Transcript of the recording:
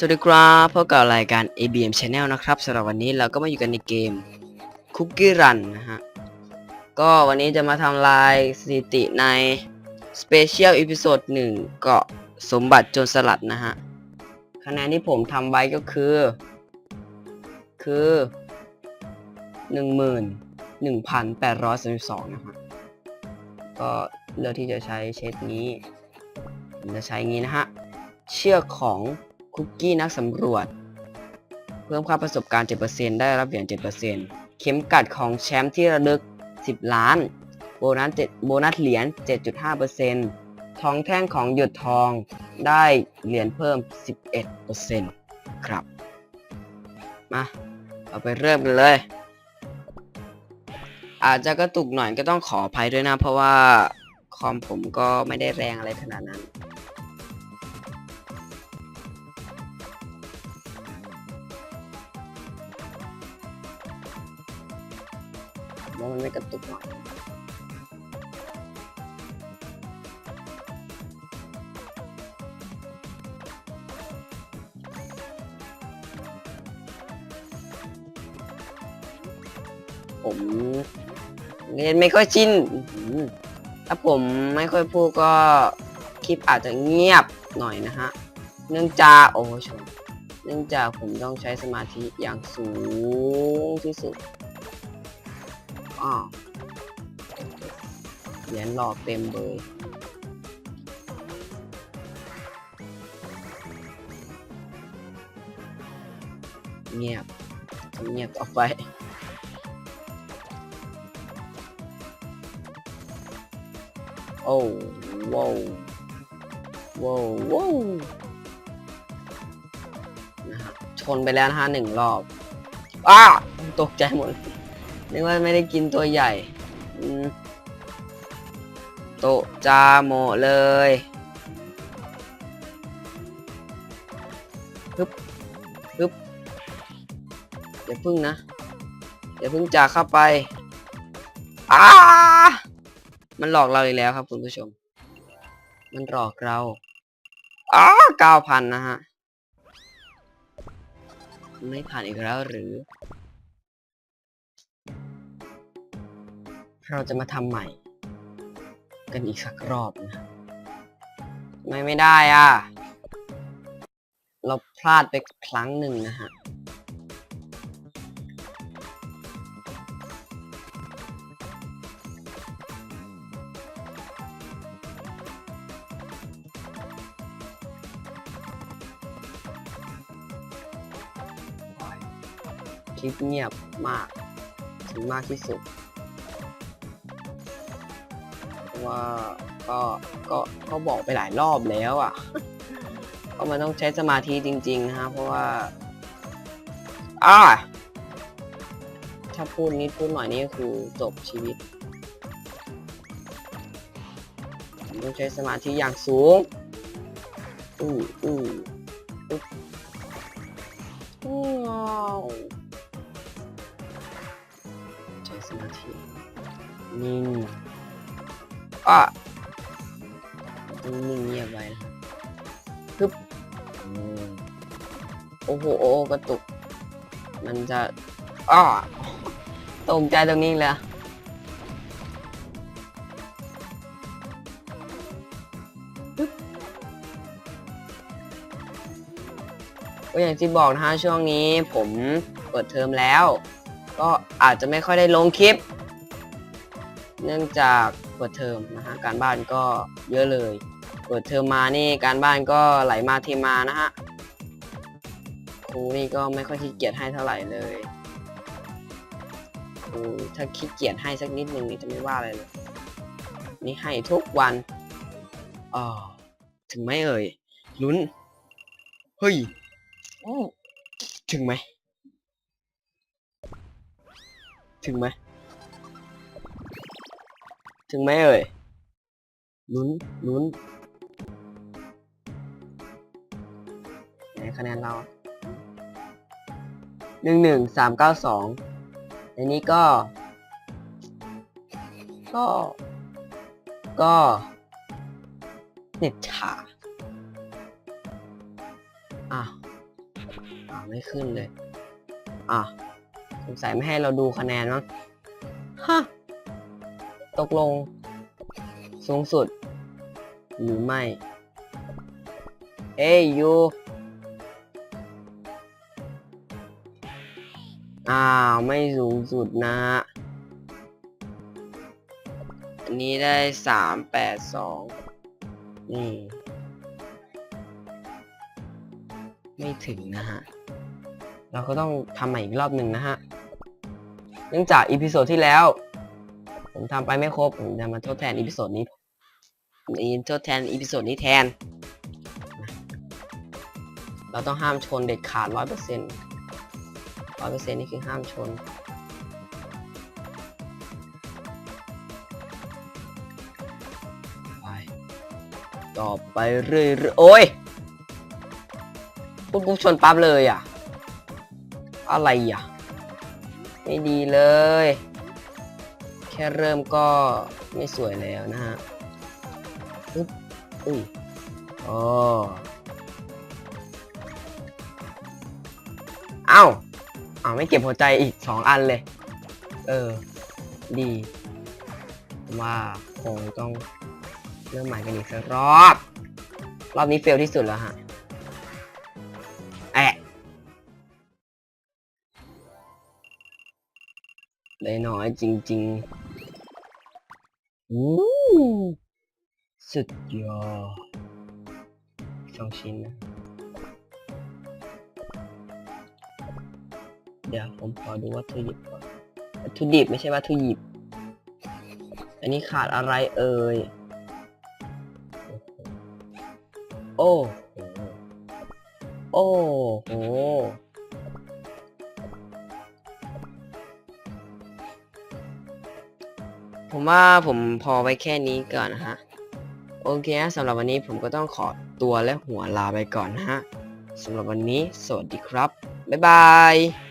สวัสดีครับพบกับรายการ ABM Channel นะครับสำหรับวันนี้เราก็มาอยู่กันในเกม Cookie Run นะฮะ ก็วันนี้จะมาทำลายสถิติใน Special Episode 1 เกาะสมบัติโจรสลัดนะฮะ คะแนนที่ผมทำไว้ก็คือ คือ 11,832 นะฮะ ก็เลือกที่จะใช้เชดนี้ จะใช้งี้นะฮะ เชือกของ คุกกี้นักสำรวจ เพิ่มค่าประสบการณ์ 7%ได้รับเหรียญ 7%เข็มกัดของแชมป์ที่ระลึก 10 ล้าน โบนัส7โบนัสเหรียญ 7.5%ทองแท่งของหยดทองได้เหรียญเพิ่ม 11%ครับ มา เราไปเริ่มกันเลย อาจจะกระตุกหน่อยก็ต้องขออภัยด้วยนะ เพราะว่าคอมผมก็ไม่ได้แรงอะไรขนาดนั้น ว่ามันไม่กระตุกหน่อยผมเรียนไม่ค่อยชินถ้าผมไม่ค่อยพูดก็คลิปอาจจะเงียบหน่อยนะฮะ เนื่องจากโอ้ชนเนื่องจากผมต้องใช้สมาธิอย่างสูงที่สุด อ้าวเหรียญหลอกเต็มเลยเงียบเงียบต่อไปโอ้ว้าวว้าวว้าวนะฮะชนไปแล้วนะฮะหนึ่งรอบอ้าตกใจหมดเลย นึกว่าไม่ได้กินตัวใหญ่โตจาโมเลยฮึบฮึบอย่าพึ่งนะ อย่าพึ่งจากเข้าไปอ้ามันหลอกเราอีกแล้วครับคุณผู้ชม มันหลอกเราอ้าเก้าพันนะฮะ ไม่ผ่านอีกแล้วหรือ เราจะมาทำใหม่ กันอีกสักรอบนะไม่ไม่ได้อะ เราพลาดไปครั้งหนึ่งนะฮะคลิปเงียบมาก ถึงมากที่สุด ว่าก็ก็ก็บอกไปหลายรอบแล้วอะก็มันต้องใช้สมาธิจริงๆนะฮะเพราะว่าอ่าถ้าพูดนิดพูดหน่อยนี่ก็คือจบชีวิตต้องใช้สมาธิอย่างสูงอู้อู้อู้ว้าวใช้สมาธินิ่ง อะต้องนิ่งเงียบไว้นะครับฮึบอืมโอ้โหโอ้โหกระตุก มันจะอ้อตกใจตรงนี้เลยอะฮึบก็อย่างที่บอกนะฮะช่วงนี้ผมเปิดเทอมแล้ว ก็อาจจะไม่ค่อยได้ลงคลิป เนื่องจาก เปิดเทอมนะฮะการบ้านก็เยอะเลย เปิดเทอมมานี่การบ้านก็ไหลมาเทมานะฮะครูนี่ก็ไม่ค่อยขี้เกียจให้เท่าไหร่เลยครูถ้าขี้เกียจให้สักนิดนึงนี่จะไม่ว่าอะไรเลย นี่ให้ทุกวันอ๋อถึงไหมเอ่ยลุ้นเฮ้ยอู้ถึงไหมถึงไหม ถึงไหมเอ่ยลุ้นลุ้นไหนคะแนนเราหนึ่งหนึ่งสามเก้าสองในนี้ก็ ก็ ก็เน็ตชาอะไม่ขึ้นเลย อะสงสัยไม่ให้เราดูคะแนนมั้งฮะ ตกลง สูงสุด หรือไม่ เอ้ยยูอ้าว ไม่สูงสุดนะฮะอันนี้ได้สามแปดสองนี่ไม่ถึงนะฮะ เราก็ต้องทำใหม่อีกรอบหนึ่งนะฮะ เนื่องจากอีพิโซดที่แล้ว ผมทำไปไม่ครบ ผมจะมาทดแทนอีพิโซดนี้นี่ทดแทนอีพิโซดนี้แทน เราต้องห้ามชนเด็ดขาดร้อยเปอร์เซ็นต์ร้อยเปอร์เซ็นต์นี่คือห้ามชน ไป ต่อไปเรื่อยๆ โอ้ยปุ๊บปุ๊บชนปั๊บเลยอะ อะไรอะ ไม่ดีเลย ค่เริ่มก็ไม่สวยแล้วนะฮะปุ๊บอุ้ยอ๋อเอ้าเอาไม่เก็บหัวใจอีกสองอันเลย เออ ดีว่าคงต้องเริ่มใหม่กันอีกสักรอบ รอบนี้เฟลที่สุดแล้วฮะแอะได้น้อยจริง ๆ อู้สุดยอดสองชิ้นนะเดี๋ยวผมขอดูวัตถุดิบก่อนวัตถุดิบไม่ใช่วัตถุดิบ อันนี้ขาดอะไรเอ่ย โอ้โห โอ้โห ผมว่าผมพอไว้แค่นี้ก่อนนะฮะ โอเคนะสำหรับวันนี้ผมก็ต้องขอตัวและหัวลาไปก่อนนะฮะสำหรับวันนี้ สวัสดีครับ บ๊ายบาย